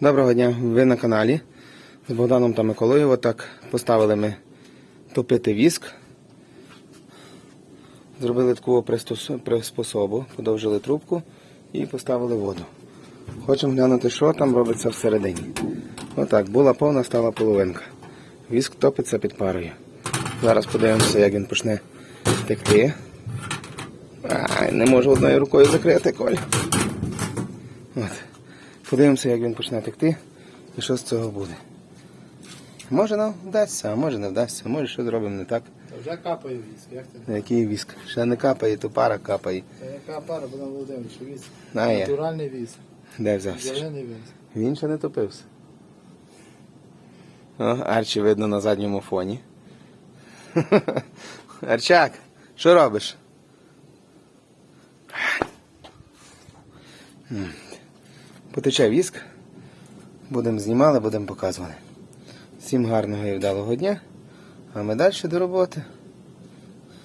Доброго дня, ви на каналі. З Богданом та Миколою. Отак поставили ми топити віск. Зробили таку приспособу, подовжили трубку і поставили воду. Хочемо глянути, що там робиться всередині. Отак, була повна, стала половинка. Віск топиться під парою. Зараз подивимося, як він почне текти. Ай, не можу одною рукою закрити, Коля. От. Подивимося, як він почне текти і що з цього буде. Може нам вдасться, а може не вдасться, може що зробимо не так. Та вже капає віск, як ти? Який віск? Ще не капає, то пара капає. Та яка пара буде Володимир, що віск? А є. Натуральний віск. Де взявся? Зелений віск. Він ще не топився. О, Арчі видно на задньому фоні. Арчак, що робиш? М. Потече віск. Будемо знімали, будемо показувати. Всім гарного і вдалого дня. А ми далі до роботи.